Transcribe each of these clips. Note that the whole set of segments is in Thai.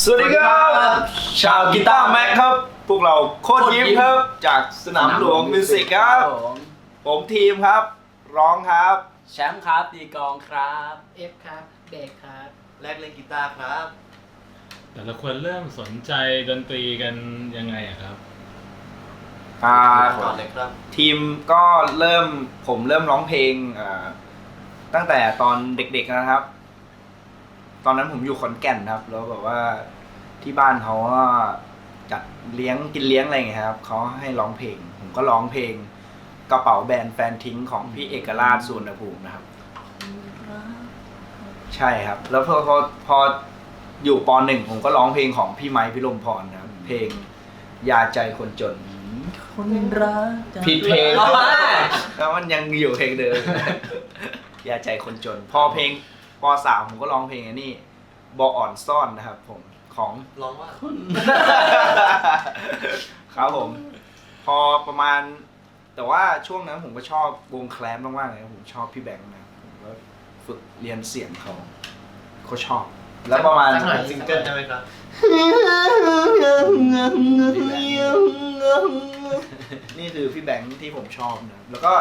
สวัสดีครับ ชาวกีตาร์แม็กครับ พวกเราโคตรยิ้มครับ จากสนามหลวงมิวสิกครับ ผมผมทีมครับ ร้องครับ แชมป์ครับตีกลองครับ เอฟครับเบสครับแรกเล่นกีตาร์ครับ แต่ละคนเริ่มสนใจดนตรีกันยังไงอะครับ อ่าก่อนเลยครับ ทีมก็เริ่มผมเริ่มร้องเพลงอ่าตั้งแต่ตอนเด็กๆนะครับ ตอนนั้นผมอยู่ขอนแก่นครับ แล้วแบบว่าที่บ้านเขาก็จัดเลี้ยงกินเลี้ยงอะไรอย่างเงี้ยครับเขาให้ร้องเพลง ผมก็ร้องเพลง กระเป๋าแบรนด์แฟนทิ้งของพี่เอกราชสุวรรณภูมินะครับ ใช่ครับ แล้วพอพอพออยู่ปหนึ่งผมก็ร้องเพลงของพี่ไม้พิรมพรนะครับ เพลงยาใจคนจน คนรักผิดเพลงอ๋อแล้วมันยังอยู่เพลงเดิม ยาใจคนจน พอเพลง ปสามผมก็ร้องเพลงอันนี้บออ่อนซ่อนนะครับ ผมของ ร้องว่า ครับผม พอประมาณ แต่ว่าช่วงนั้นผมก็ชอบวงแคลมมากๆเลยผมชอบพี่แบงค์นะผมก็ฝึกเรียนเสียงเขาเขาชอบ แล้วประมาณสักหน่อยซิงเกิลใช่ไหมครับ นี่คือพี่แบงค์ที่ผมชอบนะแล้วก็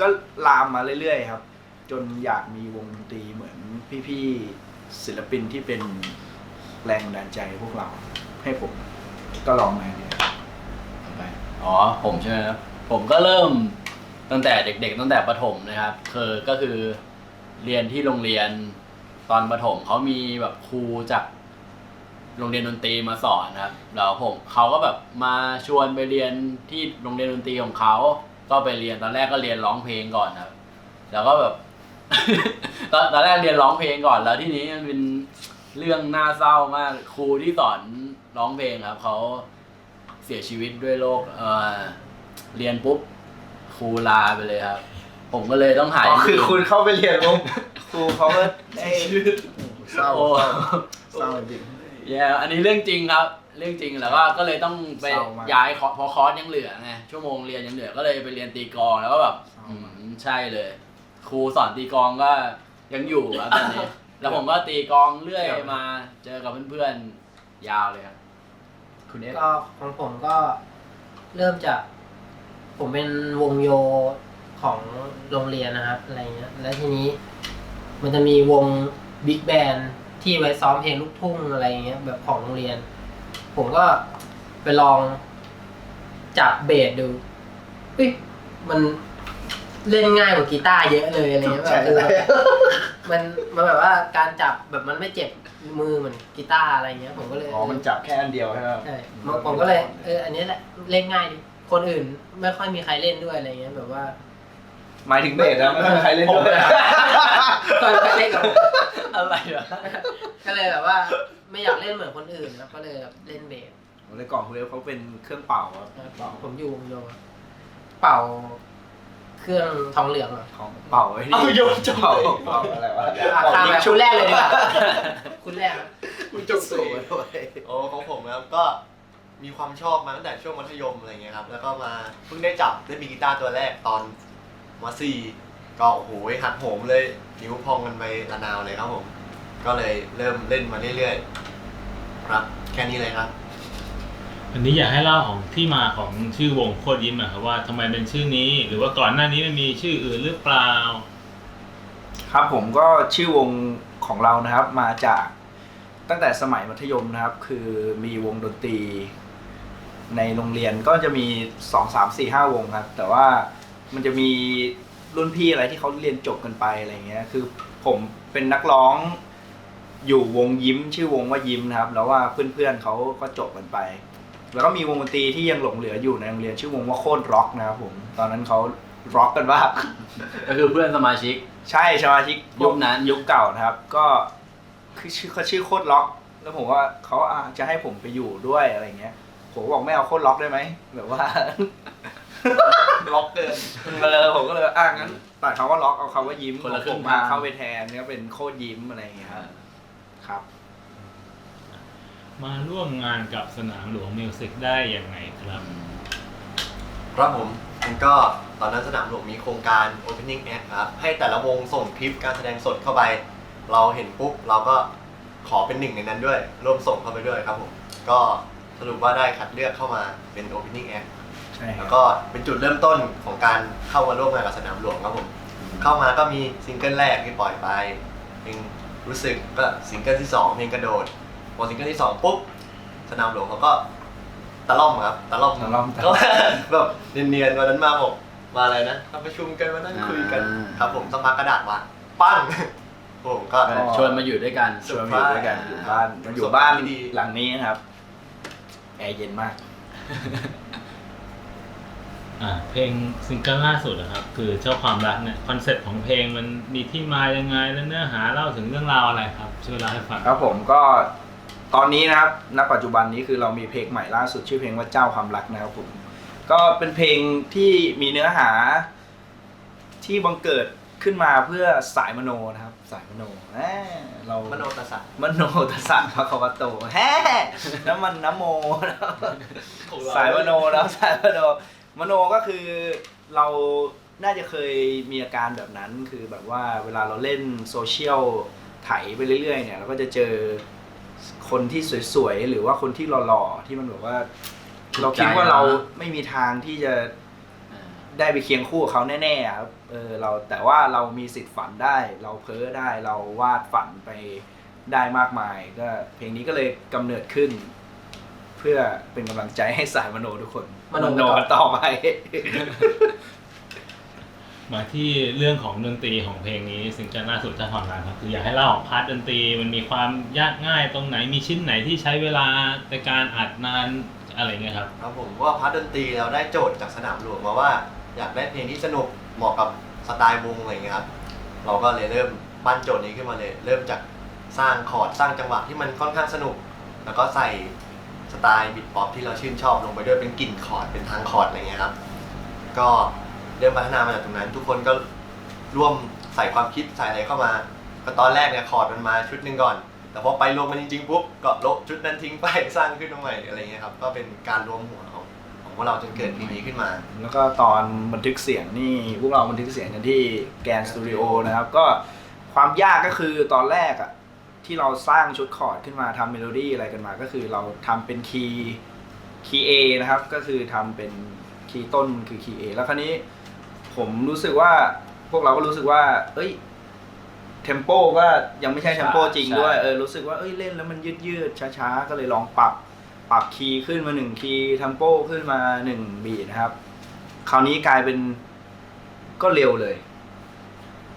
ก็ลามมาเรื่อยๆครับ จนอยากมีวงดนตรีเหมือน พี่ๆศิลปินที่เป็นแรงบันดาลใจพวกเรา ให้ผมก็ลองมาเนี่ยอ๋อผมใช่ไหมครับผมก็เริ่มตั้งแต่เด็ก ๆ ตั้งแต่ประถมนะครับคือก็คือเรียนที่โรงเรียนตอนประถมเขามีแบบครูจากโรงเรียนดนตรีมาสอนนะครับแล้วผมเขาก็แบบมาชวนไปเรียนที่โรงเรียนดนตรีของเขาก็ไปเรียนตอนแรกก็เรียนร้องเพลงก่อนครับแล้วก็แบบ ตอนตอนแรกเรียนร้องเพลงก่อนแล้วที่นี้มันเป็นเรื่องน่าเศร้ามากครูที่สอนร้องเพลงครับเขาเสียชีวิตด้วยโรคเอ่อเรียนปุ๊บครูลาไปเลยครับ ผมก็เลยต้องหาอ๋อย่างคืออื่นคุณเข้าไปเรียนปุ๊บครูเขาก็ได้เศร้าโอ้เศร้าจริง แย่อันนี้เรื่องจริงครับ เรื่องจริงแล้วก็ก็เลยต้องไปเศร้ามาก ย้ายคอร์สเพราะคอร์สยังเหลือไงชั่วโมงเรียนยังเหลือก็เลยไปเรียนตีกลองแล้วก็แบบเศร้าอืมากมใช่เลย ครูสอนตีกลองก็ยังอยู่ครับตอนนี้ แล้วผมก็ตีกลองเรื่อยมาเจอกับเพื่อนๆยาวเลยครับคุณเอฟก็ของผมก็เริ่มจาก ผมเป็นวงโยของโรงเรียนนะครับอะไรเงี้ย แล้วทีนี้มันจะมีวงบิ๊กแบนที่ไว้ซ้อมเพลงลูกทุ่งอะไรเงี้ยแบบของโรงเรียน ผมก็ไปลองจับเบสดูเฮ้ยมัน เล่นง่ายกว่ากีตาร์เยอะเลยอะไรเงี้ยแบบเออมันมันแบบว่าการจับแบบมันไม่เจ็บมือเหมือนกีตาร์อะไรเงี้ยผมก็เลยอ๋อมันจับแค่อันเดียวใช่ไหมครับใช่ผมผมก็เลยเอออันนี้แหละเล่นง่ายดีคนอื่นไม่ค่อยมีใครเล่นด้วยอะไรเงี้ยแบบว่าหมายถึงเบสนะไม่มีใครเล่นด้วยตอนไปเล่นกับผมอะไรวะก็เลยแบบว่าไม่อยากเล่นเหมือนคนอื่นแล้วก็เลยแบบเล่นเบสในกล่องคุณเอฟเขาเป็นเครื่องเป่าครับนะครับผมอยู่วงโยเป่า เครื่องทองเหลืองเหรอของเป่าไอ้นี่เอาโยนจบ เป่าเป่าอะไรวะอะเป่าข้ามยิไปงชุคุบณแรกเลยดีกว่า คุณแรกนะคุณจบสูงด้วยโอ้ของผมนะครับก็มีความชอบมาตั้งแต่ช่วงมัธยมอะไรเงี้ยครับ แล้วก็มาเพิ่งได้จับได้มีกีตาร์ตัวแรกตอนมสี่ก็โอ้โหหัดโหมเลยนิ้วพองกันไประนาวเลยครับผม ก็เลยเริ่มเล่นมาเรื่อยๆ ครับ แค่นี้เลยครับ อันนี้อยากให้เล่าของที่มาของชื่อวงโคตรยิ้มอะครับว่าทำไมเป็นชื่อนี้ หรือว่าก่อนหน้านี้มันมีชื่ออื่นหรือเปล่า ครับผมก็ชื่อวงของเรานะครับมาจากตั้งแต่สมัยมัธยมนะครับ คือมีวงดนตรี ในโรงเรียนก็จะมีสองสามสี่ห้าวงครับ แต่ว่ามันจะมีรุ่นพี่อะไรที่เขาเรียนจบกันไปอะไรเงี้ย คือผมเป็นนักร้องอยู่วงยิ้ม ชื่อวงว่ายิ้มนะครับ แล้วว่าเพื่อนๆเขาก็จบกันไป แล้วก็มีวงดนตรีที่ยังหลงเหลืออยู่ในโรงเรียนชื่อวงว่าโคตรร็อกนะครับผมตอนนั้นเขาร็อกกันมากก็คือเพื่อนสมาชิก ใช่สมาชิกยุคนั้นยุคเก่านะครับ ก็คือชื่อเขาชื่อโคตรล็อก แล้วผมว่าเขาอาจจะให้ผมไปอยู่ด้วยอะไรเงี้ยผมก็บอกไม่เอาโคตรล็อกได้ไหมแบบว่า ล็อกเกินเออผมก็เลยอะงั้นตัดเขาว่าล็อกเอาเขาว่ายิ้มคนละผมครึ่งมาทาง เข้าไปแทนเนี่ยเป็นโคตรยิ้มอะไรอย่างเงี้ยครับครับ มาร่วมงานกับสนามหลวงมิวสิกได้ยังไงครับ ครับผมมันก็ตอนนั้นสนามหลวงมีโครงการ Opening Act ครับ ให้แต่ละวงส่งคลิปการแสดงสดเข้าไป เราเห็นปุ๊บเราก็ขอเป็นหนึ่งในนั้นด้วย ร่วมส่งเข้าไปด้วยครับผม ก็สรุปว่าได้คัดเลือกเข้ามาเป็น opening act ใช่คแล้รับวก็เป็นจุดเริ่มต้นของการเข้ามาร่วมงานกับสนามหลวงครับผม เข้ามาก็มีซิงเกิลแรกที่ปล่อยไปเพลงรู้สึกก็ซิงเกิลที่สองเพลงกระโดด พอซิงเกิลที่สองปุ๊บสนามหลวงเขาก็ตะล่อมครับตะล่อมตะล่อมก็แบบเนียนๆวันนั้นมาบอกมาอะไรนะมาประชุมกันมานั่งคุยกันอ่า ครับผมต้องมากระดาษมาปั้งผมก็ก็ชวนมาอยู่ด้วยกันชวนมาอยู่ด้วยกันอยู่บ้านมันอยู่บ้านหลังนี้นะครับแอร์เย็นมาก อ่าเพลงซิงเกิลล่าสุดนะครับ คือเจ้าความรักเนี่ยคอนเซ็ปต์ของเพลงมันมีที่มายังไงแล้วเนื้อหาเล่าถึงเรื่องราวอะไรครับช่วยเล่าให้ฟัง ครับผมก็ ตอนนี้นะครับณปัจจุบันนี้คือเรามีเพลงใหม่ล่าสุดชื่อเพลงว่าเจ้าความรักนะครับผมก็เป็นเพลงที่มีเนื้อหาที่บังเกิดขึ้นมาเพื่อสายมโนนะครับ สายมโนแหมเรามโนตัสสะมโนตัสสะพระคะวะโตแฮ่น้ำมันน้ำโมนะครับสายมโนแล้วสายมโนมโนก็คือเราน่าจะเคยมีอาการแบบนั้น คือแบบว่าเวลาเราเล่นโซเชียลไถไปเรื่อยๆเนี่ยเราก็จะเจอ คนที่สวยๆ หรือว่าคนที่หล่อๆ ที่มันแบบว่า เราคิดว่าเราไม่มีทางที่จะอ่าได้ไปเคียงคู่กับเขาแน่ๆครับเออเราแต่ว่าเรามีสิทธิ์ฝันได้ เราเพ้อได้เราวาดฝันไปได้มากมาย ก็เพลงนี้ก็เลยกำเนิดขึ้น เพื่อเป็นกำลังใจให้สายมโนทุกคนมโนกันต่อไป มาที่เรื่องของดนตรีของเพลงนี้ซิงเกิลล่าสุดเจ้าความรักครับคืออยากให้เล่าของพาร์ทดนตรีมันมีความยากง่ายตรงไหนมีชิ้นไหนที่ใช้เวลาในการอัดนานอะไรเงี้ยครับ ครับผมว่าพาร์ทดนตรีเราได้โจทย์จากสนามหลวงมาว่า อยากได้เพลงที่สนุกเหมาะกับสไตล์วงอะไรอย่างเงี้ยครับเราก็เลยเริ่มปั้นโจทย์นี้ขึ้นมาเลย เริ่มจากสร้างคอร์ดสร้างจังหวะที่มันค่อนข้างสนุก แล้วก็ใส่สไตล์บิทป๊อปที่เราชื่นชอบลงไปด้วยเป็นกลิ่นคอร์ดเป็นทางคอร์ดอะไรเงี้ยครับก็ เริ่มพัฒนามาจากตรงนั้น ทุกคนก็ร่วมใส่ความคิดใส่อะไรเข้ามา ก็ตอนแรกเนี่ยคอร์ดมันมาชุดหนึ่งก่อน แต่พอไปรวมมันจริงๆปุ๊บก็โละชุดนั้นทิ้งไปสร้างขึ้นมาใหม่อะไรเงี้ยครับก็เป็นการรวมหัวของของพวกเราจนเกิดเพลงนี้ขึ้นมา แล้วก็ตอนบันทึกเสียงนี่พวกเราบันทึกเสียงกันที่แกนสตูดิโอนะครับ ก็ความยากก็คือตอนแรกอะที่เราสร้างชุดคอร์ดขึ้นมาทำเมโลดี้อะไรกันมา ก็คือเราทำเป็นคีย์คีย์ A นะครับก็คือทำเป็นคีย์ต้นคือคีย์ A แล้วคราวนี้ ผมรู้สึกว่าพวกเราก็รู้สึกว่า เอ้ยเทมโปก็ยังไม่ใช่เทมโปจริงด้วยใช่เออรู้สึกว่าเอ้ยเล่นแล้วมันยืดยืดๆช้าๆ ก็เลยลองปรับ ปรับคีย์ขึ้นมาหนึ่งคีย์เทมโปขึ้นมาหนึ่งบีทนะครับ คราวนี้กลายเป็นก็เร็วเลย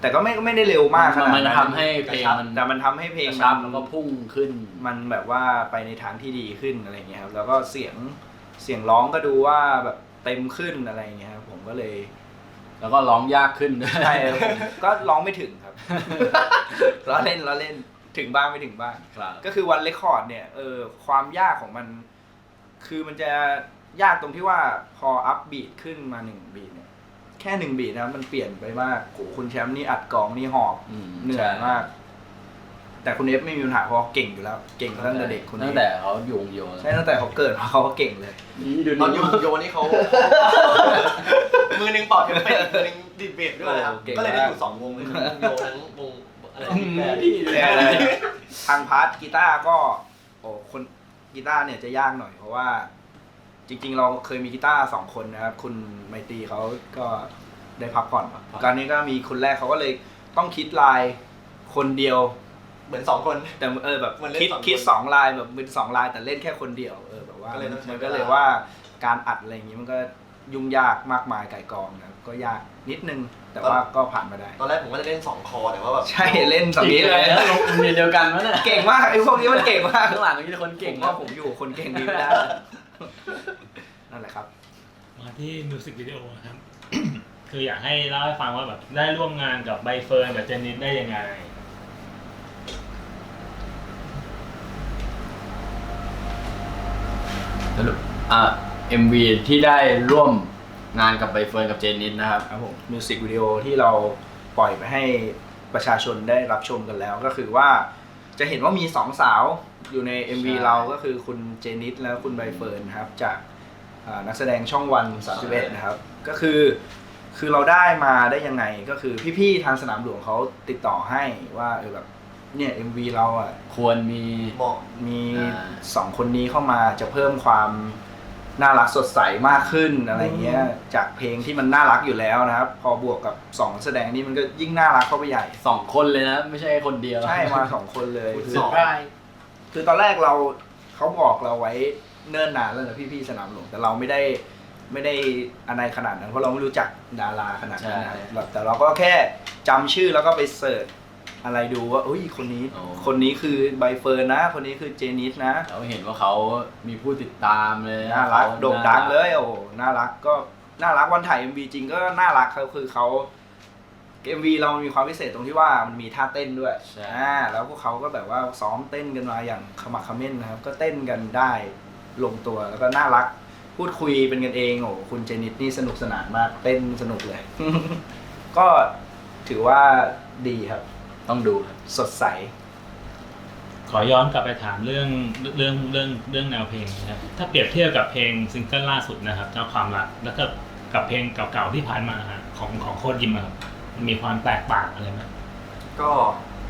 แต่ก็ไม่ไม่ได้เร็วมากขนาดมันนั้นทำให้เพลงมันแต่มันทำให้เพลงกระชับมันแล้วก็พุ่งขึ้น มันแบบว่าไปในทางที่ดีขึ้นอะไรเงี้ยครับแล้วก็เสียงเสียงร้องก็ดูว่าแบบเต็มขึ้นอะไรเงี้ยครับผมก็เลย แล้วก็ร้องยากขึ้นด้วยใช่ครับผมก็ร้องไม่ถึงครับ ล้อเล่นล้อเล่นถึงบ้างไม่ถึงบ้าง ครับ ก็คือวันเรคคอร์ดเนี่ยเออความยากของมัน คือมันจะยากตรงที่ว่าพออัพบีทขึ้นมาหนึ่งบีทเนี่ยแค่หนึ่งบีทนะมันเปลี่ยนไปมากโหคุณแชมป์นี่อัดกลองนี่หอบอืมเหนื่อยใช่ มาก แต่คุณเอฟไม่มีปัญหาเพราะเขาเก่งอยู่แล้ว เก่งตั้งแต่เด็กคุณเอตั้งฟแต่เขาอยู่วงโยใช่ตั้งแต่เขาเกิดมาเขาก็เก่งเลย นี่ดูตอนอนี่ยู่โยนี่เขา มือหนึ่งเป่าเทมเป็ดมือหนึ่งดีดเบสด้วยนะครับ โอ้เก่งก็เลยได้มากอยู่สองวงเลยทั้งวงโยทั้งวงอะไรอืมแบนดีแต่ทางพาร์ทกีตาร์ก็โอ้คนกีตาร์เนี่ยจะยากหน่อย เพราะว่า จริง ๆ เราเคยมีกีตาร์สองคนนะครับ คุณไมตรีเขาก็ได้พักผ่อนการนี้ก็มีคนแรกเขาก็เลยต้องคิดลายคนเดียว เหมือนสองคน แต่เออแบบมันเล่นคิดสองคนคิดสองลายแบบเป็นสองลายแต่เล่นแค่คนเดียวเออแบบว่าก็เลยต้องใช้มันก็เวลาเลยว่าการอัดอะไรอย่างงี้มันก็ยุ่งยากมากมายไก่ายกองนะครับก็ยากนิดนึงแต่ว่าก็ผ่านมาได้ ตอนแรกผมก็จะเล่นสองคอแต่ว่าแบบใช่เล่นสองนี้เลยลงโรงเรียนเดียวกันวะเนี่ยเก่งมากไอ้พวกนี้มันเก่งมากข้างหลังก็มีแต่คนเก่งผมว่าผมอยู่คนเก่งดีไม่ได้นั่นแหละครับ มาที่มิวสิกวิดีโอครับ คืออยากให้เล่าให้ฟังว่าแบบได้ร่วมงานกับใบเฟิร์นกับเจนนิสได้ยังไง สรุปอะ MV ที่ได้ร่วมงานกับใบเฟิร์นกับเจนนิสนะครับ ครับผมมิวสิกวิดีโอที่เราปล่อยไปให้ประชาชนได้รับชมกันแล้ว ก็คือว่าจะเห็นว่ามีสองสาวอยู่ใน MV ใช่ เราก็คือคุณเจนิสและคุณใบเฟิร์นนะครับ จากอ่านักแสดงช่องวัน 31 นะครับ ก็คือคือเราได้มาได้ยังไงก็คือพี่ๆทางสนามหลวงเขาติดต่อให้ว่าเออแบบ เนี่ย MV เราอะควรมีเหมาะ มีอ่า สองคนนี้เข้ามาจะเพิ่มความน่ารักสดใสมากขึ้นอะไรเงี้ย จากเพลงที่มันน่ารักอยู่แล้วนะครับ พอบวกกับสองแสดงนี้มันก็ยิ่งน่ารักเข้าไปใหญ่ สองคนเลยนะ ไม่ใช่คนเดียวใช่มาสองคนเลยคือสุดท้ายคือตอนแรกเราเขาบอกเราไว้เนิ่นนานแล้วนะพี่ๆสนามหลวงแต่เราไม่ได้ไม่ได้อะไรขนาดนั้นเพราะเราไม่รู้จักดาราขนาดนั้นนะเราแต่เราก็แค่จำชื่อแล้วก็ไปเสิร์ช อะไรดูว่าอุ้ยคนนี้คนนี้คือใบเฟิร์นนะ คนนี้คือเจนิสนะเราเห็นว่าเขามีผู้ติดตามเลยน่ารักขโด่งดังเลยโอ้โหน่ารักก็น่ารักวันถ่าย MV จริงก็น่ารักเขาคือเขา MV เรามีความพิเศษตรงที่ว่ามันมีท่าเต้นด้วยใช่อ่าแล้วพวกเขาก็แบบว่าซ้อมเต้นกันมาอย่างขมักเขม้นนะครับ ก็เต้นกันได้ลงตัวแล้วก็น่ารัก พูดคุยเป็นกันเองโอ้โหคุณเจนิสนี่สนุกสนานมากเต้นสนุกเลย ก็ถือว่าดีครับ ต้องดูครับสดใส ขอย้อนกลับไปถามเรื่องเรื่องเรื่องเรื่องแนวเพลงนะครับถ้าเปรียบเทียบกับเพลงซิงเกิลล่าสุดนะครับเจ้าความรักแล้วก็กับเพลงเก่าๆที่ผ่านมาฮะของของโคตรยิมอะครับมันมีความแตกต่างอะไรไหมก็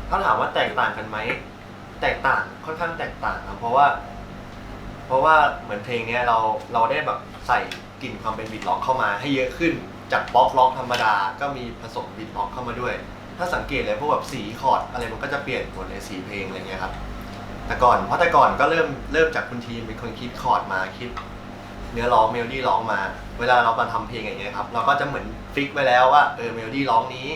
ถ้าถามว่าแตกต่างกันไหมแตกต่างค่อนข้างแตกต่างครับเพราะว่า เพราะว่าเหมือนเพลงเนี้ยเราเราได้แบบใส่กลิ่นความเป็นบีทล็อกเข้ามาให้เยอะขึ้น จากป๊อปล็อกธรรมดาก็มีผสมบีทล็อกเข้ามาด้วย ถ้าสังเกตเลยพวกแบบสีคอร์ดอะไรมันก็จะเปลี่ยนหมดเลยสีเพลงอะไรเงี้ยครับ แต่ก่อนเพราะแต่ก่อนก็เริ่มเริ่มจากคุณทีมเป็นคนคิดคอร์ดมาคิด เนื้อร้องเมโลดี้ร้องมา เวลาเรามาทำเพลงอย่างเงี้ยครับเราก็จะเหมือนฟิกไว้แล้วว่าเออเมโลดี้ร้องนี้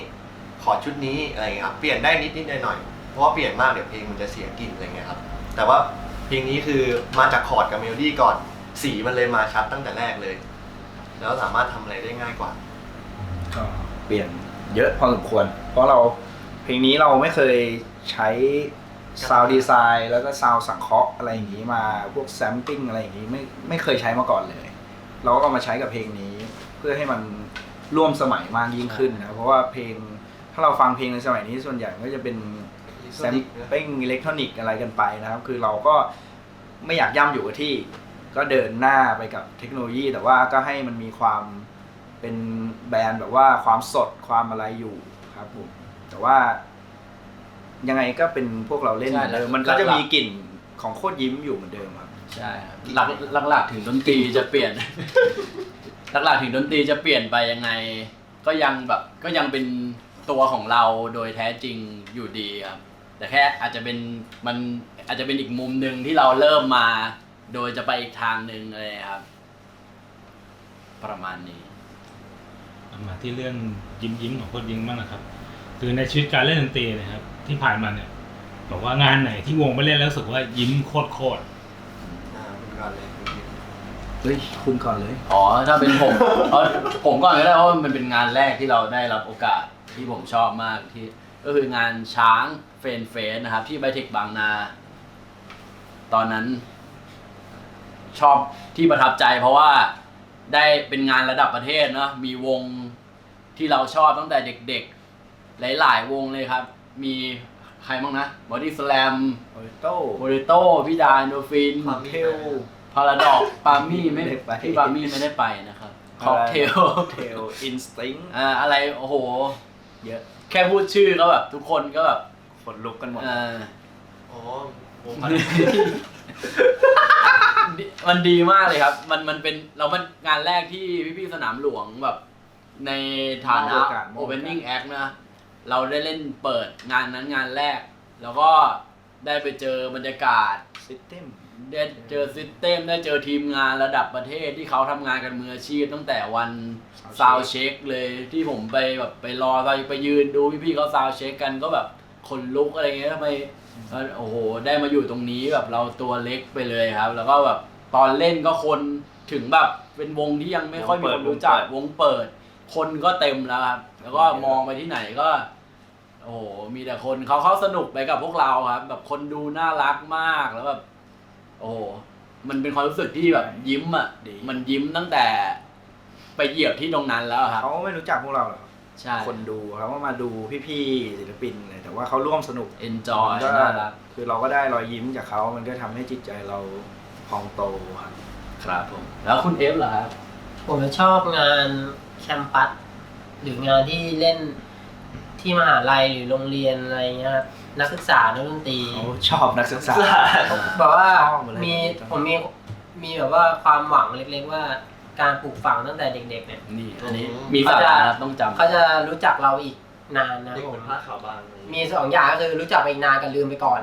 ขอชุดนี้อะไรเงี้ยครับเปลี่ยนได้นิดนิดหน่อยหน่อยๆเพราะว่าเปลี่ยนมากเดี๋ยวเพลงมันจะเสียกลิ่นอะไรเงี้ยครับแต่ว่าเพลงนี้คือมาจากคอร์ดกับเมโลดี้ก่อนสีมันเลยมาชัดตั้งแต่แรกเลย แล้วสามารถทำอะไรได้ง่ายกว่า ก็เปลี่ยน เยอะพอสมควร เพราะเราเพลงนี้เราไม่เคยใช้ซาวดีไซน์แล้วก็ซาวสังเคราะห์อะไรอย่างนี้มาพวกแซมปิ้งอะไรอย่างนี้ไม่ไม่เคยใช้มาก่อนเลย เราก็เอามาใช้กับเพลงนี้ เพื่อให้มันร่วมสมัยมากยิ่งขึ้นนะเพราะว่าเพลงถ้าเราฟังเพลงในสมัยนี้ส่วนใหญ่ก็จะเป็นแซมปิ้งอิเล็กทรอนิกส์อะไรกันไปนะครับ คือเราก็ไม่อยากย่ำอยู่กับที่ ก็เดินหน้าไปกับเทคโนโลยี แต่ว่าก็ให้มันมีความ เป็นแบรนด์แบบว่าความสดความอะไรอยู่ครับผมแต่ว่า ยังไงก็เป็นพวกเราเล่นเหมือนเดิมใช่มันก็จะหลักๆ มีกลิ่นของโคตรยิ้มอยู่เหมือนเดิมครับ ใช่ครับหลักหลักๆถึงดนตรีจะเปลี่ยนหลักๆถึงดนตรีจะเปลี่ยนไปยังไง ก็ยังแบบก็ยังเป็นตัวของเราโดยแท้จริงอยู่ดีครับ แต่แค่อาจจะเป็นมันอาจจะเป็นอีกมุมหนึ่งที่เราเริ่มมา โดยจะไปอีกทางหนึ่งเลยครับ ประมาณนี้ มาที่เรื่องยิ้มยิ้มๆของโคตรยิ้มบ้างนะครับ คือในชีวิตการเล่นดนตรีนะครับ ที่ผ่านมาเนี่ยบอกว่างานไหนที่วงไปเล่นแล้วรู้สึกว่ายิ้มโคตรโคตรอ่าคุณก่อนเลยคุณทีมเฮ้ยคุณก่อนเลย อ๋อถ้าเป็นผมเอาผมก่อนก็ได้เพราะว่ามันเป็นงานแรกที่เราได้รับโอกาสที่ผมชอบมากที่ ก็คืองานช้างเฟนเฟสนะครับ ที่ไบเทคบางนา ตอนนั้น ชอบที่ประทับใจเพราะว่า ได้เป็นงานระดับประเทศเนาะมีวงที่เราชอบตั้งแต่เด็กๆ หลายๆ วงเลยครับ มีใครบ้างนะบอดี้สแลมโอริโต้โมริโตพี่ดาโนฟินความเทลพาราดอกปามี่ไม่ไม่ได้ไป พี่ปามี่ไม่ได้ไปนะครับค็อกเทลเทลอินสติ้งอ่าอะไรโอ้โห เยอะ แค่พูดชื่อก็แบบทุกคนก็แบบขนลุกกันหมด เอออ๋อวงพัน มันดีมากเลยครับ มันมันเป็นเรามันงานแรกที่พี่พี่ๆสนามหลวงแบบ ในฐานะมอบโอกาสมอบโอกาส Opening Act นะ เราได้เล่นเปิดงานนั้นงานแรก แล้วก็ได้ไปเจอบรรยากาศ ซิสเต็ม ได้เจอซิสเต็มได้เจอทีมงานระดับประเทศที่เขาทำงานกันมืออาชีพตั้งแต่วัน Sound ซาวเช็คเลยที่ผมไปแบบไปรอไปไปยืนดูพี่ๆเขาซาวเช็คกันก็แบบขนลุกอะไรเงี้ยทำไม เออโอ้โหได้มาอยู่ตรงนี้แบบเราตัวเล็กไปเลยครับ แล้วก็แบบตอนเล่นก็คนถึงแบบเป็นวงที่ยังไม่ค่อยมีคนรู้จักวงเปิด คนก็เต็มแล้วครับ แล้วก็มองไปที่ไหนก็ โอ้โหมีแต่คนเขาเขาสนุกไปกับพวกเราครับ แบบคนดูน่ารักมากแล้วแบบโอ้โหมันเป็นความรู้สึกที่แบบยิ้มอะดี มันยิ้มตั้งแต่ ไปเหยียบที่ตรงนั้นแล้วครับ เขาไม่รู้จักพวกเราหรอก ใช่ คนดูเขาก็มาดูพี่ๆศิลปินเลยแต่ว่าเขาร่วมสนุก enjoy มันก็น่ารักคือเราก็ได้รอยยิ้มจากเขา มันก็ทำให้จิตใจเราพองโตครับครับผม แล้วคุณเอฟเหรอครับ ผมจะชอบงานแคมปัสหรืองานที่เล่นที่มหาลัยหรือโรงเรียนอะไรเงี้ยครับนักศึกษานักดนตรี เขาชอบนักศึกษา แบบว่าชอบอะไรมีแบบนี้ผมมีมีแบบว่าความหวังเล็กๆว่า การปลูกฝังตั้งแต่เด็กๆเนี่ย นี่อันนี้อืมมีสาระนะครับต้องจำเขาจะรู้จักเราอีกนานนะเด็กผเหมืมอนผ้าขาวบางมีสองอย่างก็คือรู้จักไปอีกนานกับลืมไปก่อน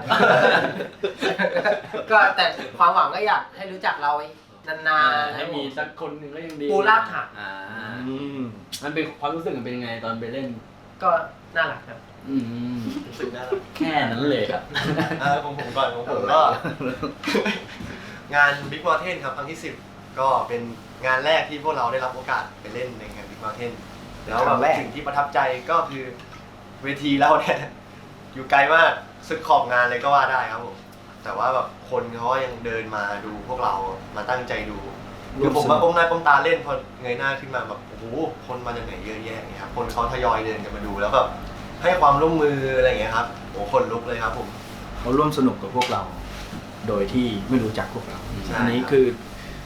ก็แต่ความหวังก็อยากให้รู้จักเราอีกนานๆให้มีสักคนหนึ่งก็ยังดีปูรากฐานอ่าอืมมันเป็นความรู้สึกมันเป็นยังไงตอนไปเล่น ก็น่ารักครับอืมรู้สึกน่ารักแค่นั้นเลยครับเออของผมก่อนของผมก็ งาน Big Mountain ครับครั้งที่10ก็เป็น งานแรกที่พวกเราได้รับโอกาสไปเล่นในงาน Big Mountain แล้วครั้งแรกสิ่งที่ประทับใจก็คือเวทีเราเนี่ยอยู่ไกลมากสุดขอบงานเลยก็ว่าได้ครับผมแต่ว่าแบบคนเขาก็ยังเดินมาดูพวกเรามาตั้งใจดูคือผมมาก้มหน้าก้มตาเล่นพอเงยหน้าขึ้นมาแบบโอ้โหคนมาจากไหนเยอะแยะอย่างเงี้ยครับคนเขาทยอยเดินกันมาดูแล้วแบบให้ความร่วมมืออะไรอย่างเงี้ยครับโอ้คนลุกเลยครับผมเขาร่วมสนุกกับพวกเรา โดยที่ไม่รู้จักพวกเราใช่อันนี้ครับคือ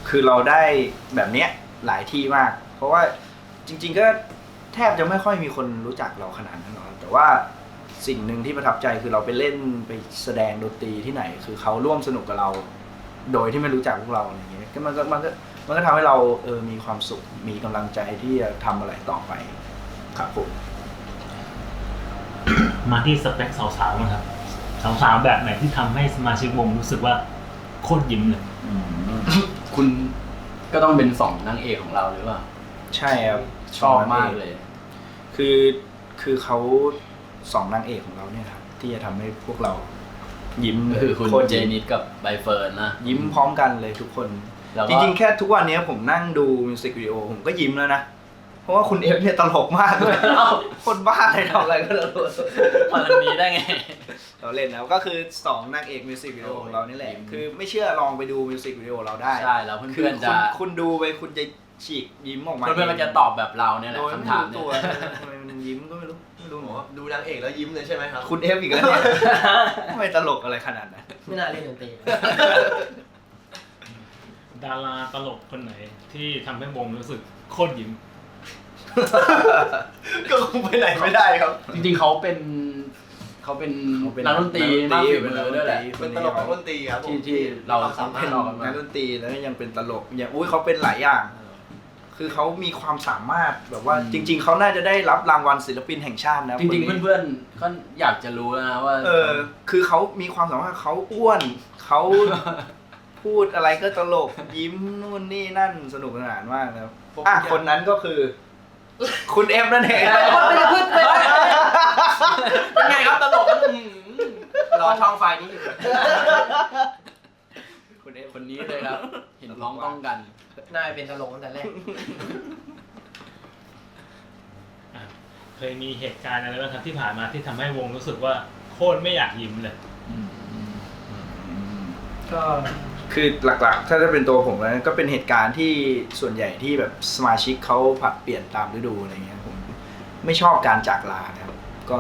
คือเราได้แบบเนี้ยหลายที่มาก เพราะว่าจริง ๆ ก็แทบจะไม่ค่อยมีคนรู้จักเราขนาดนั้นหรอกแต่ว่าสิ่งหนึ่งที่ประทับใจคือเราไปเล่นไปแสดงดนตรีที่ไหน คือเขาร่วมสนุกกับเรา โดยที่ไม่รู้จักพวกเราอะไรอย่างเงี้ยก็มันก็มันก็มันก็ทำให้เราเออมีความสุขมีกำลังใจที่จะทำอะไรต่อไปครับผมมาที่สเปคสาวๆนะครับ สาวๆแบบไหนที่ทำให้สมาชิกวงรู้สึกว่าโคตรยิ้มเลย คุณก็ต้องเป็นสองนางเอกของเราหรือเปล่าใช่ครับชอบมากเลย คือคือเขาสองนางเอกของเราเนี่ยครับ ที่จะทำให้พวกเรา ยิ้มก็คือคุณโตรเจนิดกับใบเฟิร์นนะยิ้มพร้อมกันเลยทุกคน แล้วก็จริงๆ แค่ทุกวันนี้ผมนั่งดูมิวสิกวิดีโอผมก็ยิ้มแล้วนะ เพราะว่าคุณเอฟเนี่ยตลกมากเลยคนบ้าอะไรทำอะไรก็ตลกมันมีได้ไง เราเล่นแล้วก็คือสองนางเอกมิวสิกวิดีโอของเรานี่แหละยิ้มคือไม่เชื่อลองไปดูมิวสิกวิดีโอเราได้ใช่แล้วคือเพื่อนๆคุจะณคุณดูไปคุณจะฉีกยิ้มออกมาเพื่อนๆมันจะตอบแบบเราเนี่ยแหละโดยไม่คำถามรู้เนี่ตัวยทำไมมันยิ้มก็ไม่รู้ไม่รู้โอ้โหดูนางเอกแล้วยิ้มเลยใช่ไหมครับ คุณเอฟอีกแล้วเนี่ยทำไมตลกอะไรขนาดนั้น ไม่น่าเล่นดนตรีดาราตลกคนไหนที่ทำให้วงรู้สึกโคตรยิ้ม ก็คงไปไหนไม่ได้ครับ จริงๆเขาเป็นเขาเป็นเขาเป็นนักดนตรีนัมากกดนตรีฝีมือด้วยแหละ เป็นตลกนักดนตรีครับผมที่ที่เราสามารถให้น้องกันมานักดนตรีแล้วยังเป็นตลกอย่างอุ้ยเขาเป็นหลายอย่าง คือเขามีความสามารถแบบว่า อืม จริง ๆเขาน่าจะได้รับรางวัลศิลปินแห่งชาตินะจริงๆคนนี้เพื่อนๆก็อยากจะรู้นะว่าเออ คือเขามีความสามารถเขาอ้วนเขาพูดอะไรก็ตลกยิ้มนู่นนี่นั่นสนุกสนานมากนะครับอะคนนั้นก็คือ คุณเอฟนั่นเองเป็นไงครับตลกอื้อหือรอช่องไฟนี้อยู่ คุณเอฟคนนี้เลยครับ เห็นพ้องต้องกัน น่าจะเป็นตลกตั้งแต่แรก เคยมีเหตุการณ์อะไรบ้างครับที่ผ่านมาที่ทำให้วงรู้สึกว่าโคตรไม่อยากยิ้มเลย ก็ คือหลักๆ ถ้าจะเป็นตัวผมแล้วก็เป็นเหตุการณ์ที่ส่วนใหญ่ที่แบบสมาชิกเขาผลัดเปลี่ยนตามฤดูอะไรเงี้ยผมไม่ชอบการจากลานะครับก็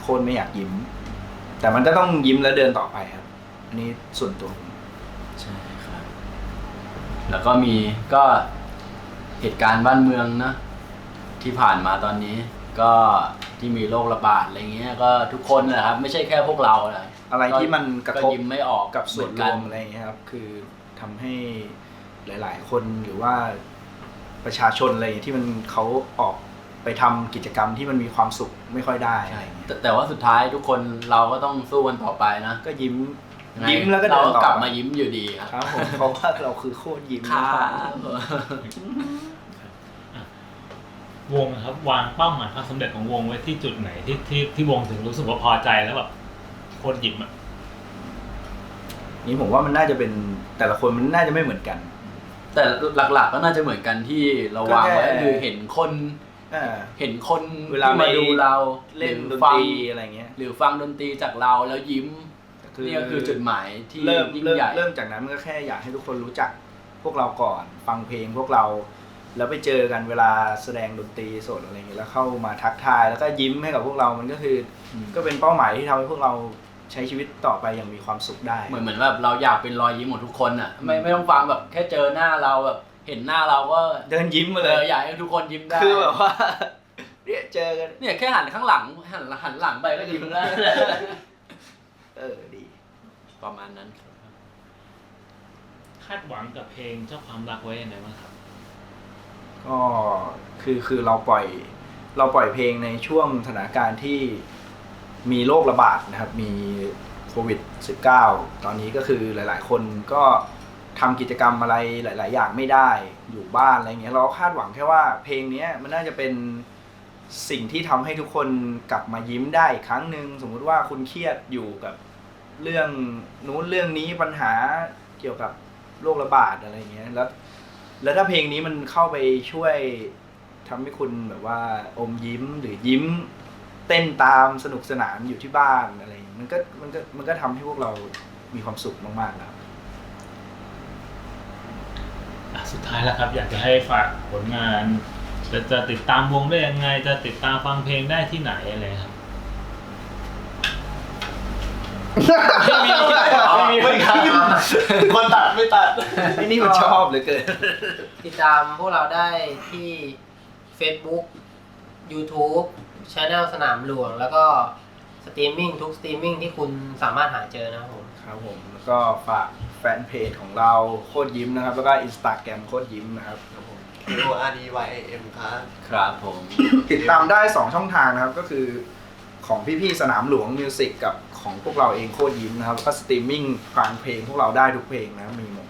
โคตรไม่อยากยิ้ม แต่มันก็ต้องยิ้มแล้วเดินต่อไปครับ อันนี้ส่วนตัวผมใช่ครับ แล้วก็มีก็เหตุการณ์บ้านเมืองนะที่ผ่านมาตอนนี้ ก็ที่มีโรคระบาดอะไรเงี้ยก็ทุกคนนะครับ ไม่ใช่แค่พวกเรานะ อะไรที่มันกระทบยิ้มไม่ออกกับส่วนเหรมือวมกัอะไรอย่างเงี้ยครับ คือทำให้หลาย ๆ คนหรือว่าประชาชนอะไรอย่างเงี้ยที่มันเขาออกไปทำกิจกรรมที่มันมีความสุขไม่ค่อยได้อะไรอย่างเงี้ยแต่แต่ว่าสุดท้ายทุกคนเราก็ต้องสู้กันต่อไปนะ ก็ยิ้มยังไงยิ้มแล้วก็เราเดินต่อกลับมายิ้มอยู่ดีครับครับผมเพราะว่าเราคือโคตรยิ้มครับวงนะครับวางเป้าหมายความสำเร็จของวงไว้ที่จุดไหนที่ที่ที่วงถึงรู้สึกว่าพอใจแล้วแบบ โคตรยิ้มอะนี่ผมว่ามันน่าจะเป็นแต่ละคนมันน่าจะไม่เหมือนกัน แต่หลักๆก็น่าจะเหมือนกันที่เราวางไว้ก็แค่คือเห็นคนอ่า เห็นคนเวลาที่มาดูเราเล่นหดรืนอฟัตงรีอะไรเงี้ย หรือฟังดนตรีจากเราแล้วยิ้มนี่ก็คือจุดหมายที่เริ่มยิ่งเริ่มใหญ่ เริ่มจากนั้นมันก็แค่อยากให้ทุกคนรู้จักพวกเราก่อน ฟังเพลงพวกเรา แล้วไปเจอกันเวลาแสดงดนตรีสดอะไรเงี้ยแล้วเข้ามาทักทายแล้วก็ยิ้มให้กับพวกเรามันก็คืออมก็เป็นเป้าหมายที่ทำให้พวกเรา ใช้ชีวิตต่อไปอย่างมีความสุขได้ เหมือนเหมือนแบบเราอยากเป็นรอยยิ้มของทุกคนอะไม่ไม่ต้องฟังแบบแค่เจอหน้าเราแบบเห็นหน้าเราก็เดินยิ้มมาเอเลอยอยากให้ทุกคนยิ้มได้คือแบบว่าเนี่ยเจอกัน เนี่ยแค่หันข้างหลังหันหันหลังไปก็ยิ้มแล้ว เออดี ประมาณนั้นครับคาดหวังกับเพลงเจ้าความรักไว้ยังไงบ้างครับ ก็คือคือเราปล่อยเราปล่อยเพลงในช่วงสถานการณ์ที่ มีโรคระบาดนะครับ มีโควิด -19 ตอนนี้ก็คือหลาย ๆ คนก็ทำกิจกรรมอะไรหลาย ๆ อย่างไม่ได้อยู่บ้านอะไรเงี้ยเราก็คาดหวังแค่ว่าเพลงนี้มันน่าจะเป็นสิ่งที่ทำให้ทุกคนกลับมายิ้มได้อีกครั้งหนึ่งสมมุติว่าคุณเครียดอยู่กับเรื่องนู้นเรื่องนี้ปัญหาเกี่ยวกับโรคระบาดอะไรเงี้ยแล้ว แล้วถ้าเพลงนี้มันเข้าไปช่วยทำให้คุณแบบว่าอมยิ้มหรือยิ้ม เต้นตามสนุกสนานอยู่ที่บ้านอะไรอย่างเงี้ยมันก็มันก็มันก็ทำให้พวกเรามีความสุขมากๆครับอะสุดท้ายแล้วครับ อยากจะให้ฝากผลงานจะจะติดตามวงได้ยังไง จะติดตามฟังเพลงได้ที่ไหนอะไรครับไม่ตัดคนตัดไม่ตัดนี่นี่มันชอบเหลยเกิน ติดตามพวกเราได้ที่ Facebook YouTube Channel สนามหลวง แล้วก็สตรีมมิ่งทุกสตรีมมิ่งที่คุณสามารถหาเจอนะครับผม ครับผมแล้วก็ฝากแฟนเพจของเราโคตรยิ้มนะครับ แล้วก็อินสตาแกรมโคตรยิ้มนะครับ K O R D Y A M ครับ ครับผม ติดตามได้ 2 ช่องทางนะครับ ก็คือของพี่ๆสนามหลวงมิวสิกกับของพวกเราเองโคตรยิ้มนะครับแล้วก็สตรีมมิ่งฟังเพลงพวกเราได้ทุกเพลงนะมีหมด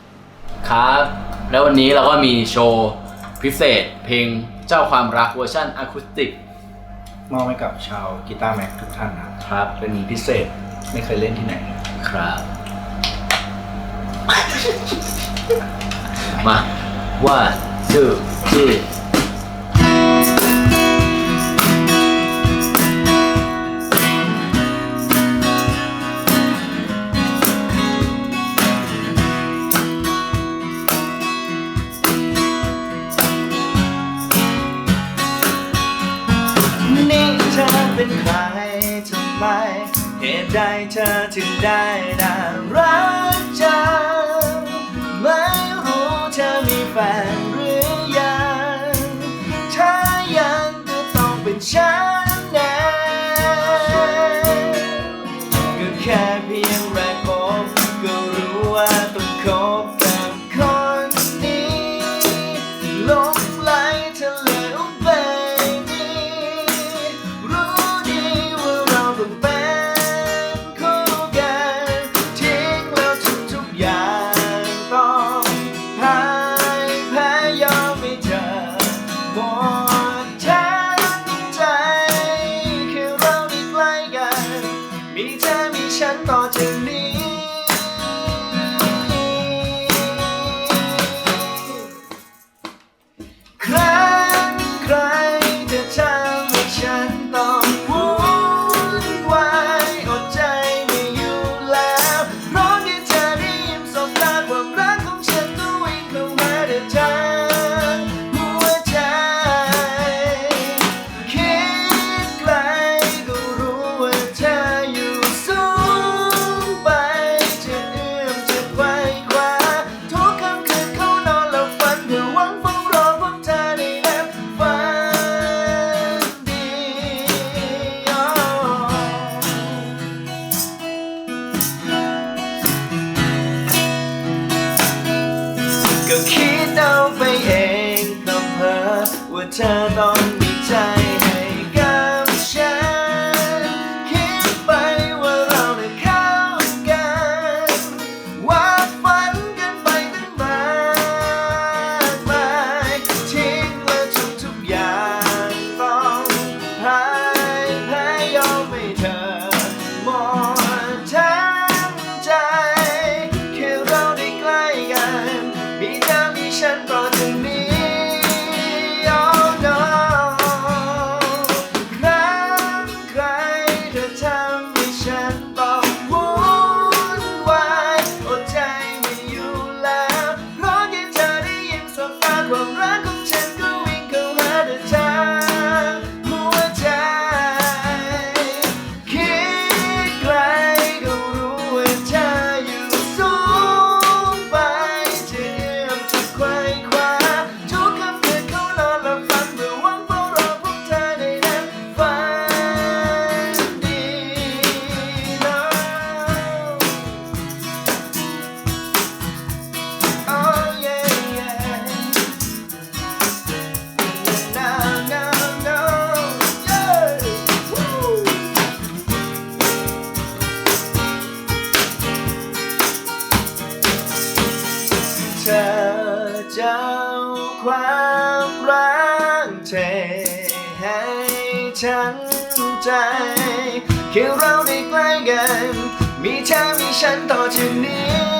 ครับ แล้ววันนี้เราก็มีโชว์พิเศษเพลงเจ้าความรักเวอร์ชันอะคูสติก มอบให้กับชาวกีตาร์แม็กทุกท่านนะครับครับเป็นพิเศษไม่เคยเล่นที่ไหน ครับ มา one two three เป็นใครทำไม เหตุใดเธอถึงได้น่ารักจัง ก็คิดเอาไปเองลำเพอว่าเธอต้อง แค่เราได้ใกล้กัน มีเธอมีฉันต่อจากนี้